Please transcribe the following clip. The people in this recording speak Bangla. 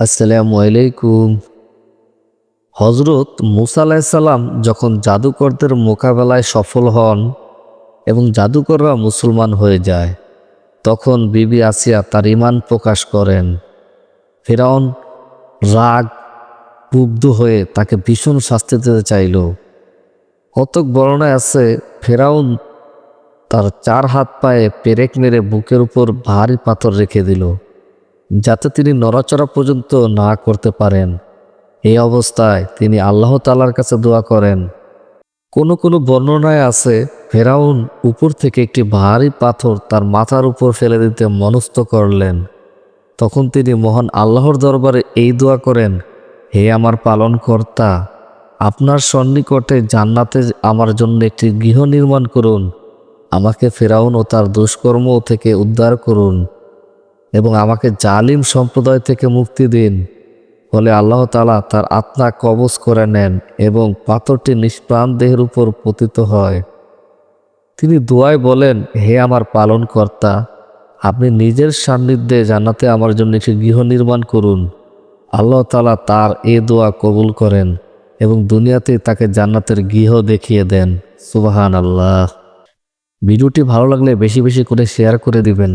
আসসালামু আলাইকুম। হজরত মুসা যখন জাদুকরদের মোকাবেলায় সফল হন এবং জাদুকররা মুসলমান হয়ে যায়, তখন বিবি আসিয়া তার ইমান প্রকাশ করেন। ফেরাউন রাগ, ক্ষুব্ধ হয়ে তাকে ভীষণ শাস্তি দিতে চাইল। কতক বর্ণায় আছে, ফেরাউন তার চার হাত পায়ে পেরেক মেরে বুকের উপর ভারী পাথর রেখে দিল। যাতে তিনি নড়াচড়া পর্যন্ত না করতে পারেন। এই অবস্থায় তিনি আল্লাহ তালার কাছে দোয়া করেন। কোনো কোনো বর্ণনায় আছে, ফেরাউন উপর থেকে একটি ভারী পাথর তার মাথার উপর ফেলে দিতে মনস্থ করলেন। তখন তিনি মহান আল্লাহর দরবারে এই দোয়া করেন, হে আমার পালনকর্তা, আপনার সন্নিকটে জান্নাতে আমার জন্য একটি গৃহ নির্মাণ করুন। আমাকে ফেরাউন ও তার দুষ্কর্ম থেকে উদ্ধার করুন। এবং আমাকে জালিম সম্প্রদায় থেকে মুক্তি দিন। ফলে আল্লাহ তালা তার আত্মা কবজ করে নেন এবং পাথরটি নিষ্প্রাণ দেহের উপর পতিত হয়। তিনি দোয়ায় বলেন, হে আমার পালনকর্তা, আপনি নিজের সান্নিধ্যে জান্নাতে আমার জন্য একটি গৃহ নির্মাণ করুন। আল্লাহ তালা তার এ দোয়া কবুল করেন এবং দুনিয়াতে তাকে জান্নাতের গৃহ দেখিয়ে দেন। সুবাহান আল্লাহ ভিডিওটি ভালো লাগলে বেশি বেশি করে শেয়ার করে দিবেন।